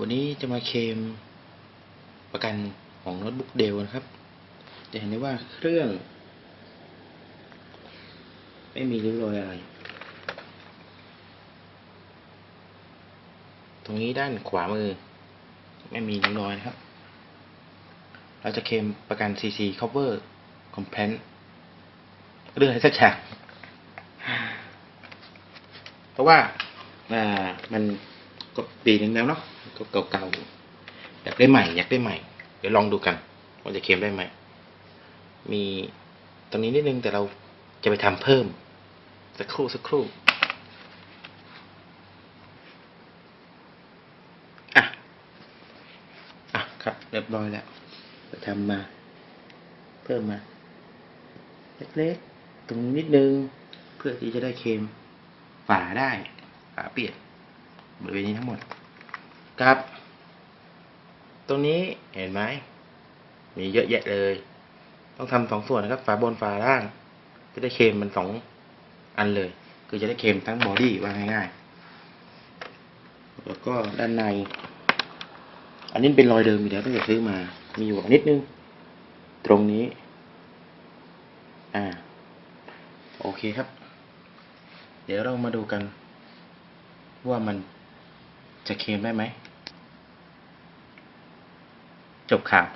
วันนี้จะมาเคลมประกันของโน้ตบุ๊กเดลนะครับ จะเห็นได้ว่าเครื่อง ไม่มีริ้วรอยอะไร ตรงนี้ด้านขวามือ ไม่มีริ้วรอยนะครับ เราจะเคลมประกัน CC cover complaint เรื่องอะไรสักอย่างเพราะว่า อ่า มันก็ปีหนึ่งแล้วเนาะ ก็เก่าๆอยากได้ใหม่ อยากได้ใหม่ เดี๋ยวลองดูกันว่าจะเคลมได้ไหม มีตรงนี้นิดนึงแต่เราจะไปทำเพิ่ม สักครู่สักครู่อะอะครับเรียบร้อยแล้วไปทำมา เพิ่มมา เล็กๆ ตรงนี้นิดนึง เพื่อที่จะได้เคลมฝาได้ฝาเปียกบริเวณนี้ทั้งหมด ครับ ตรงนี้เห็นไหม มีเยอะแยะเลย ต้องทำสองส่วนนะครับ ฝาบนฝาล่าง จะได้เคลมมันสองอันเลย คือจะได้เคลมทั้งบอดี้ว่าง่ายๆ แล้วก็ด้านใน อันนี้เป็นรอยเดิมอยู่แล้วตั้งแต่ซื้อมา มีอยู่นิดนึง ตรงนี้ อ่า โอเคครับ เดี๋ยวเรามาดูกันว่ามันจะเคลมได้ไหม จบข่าว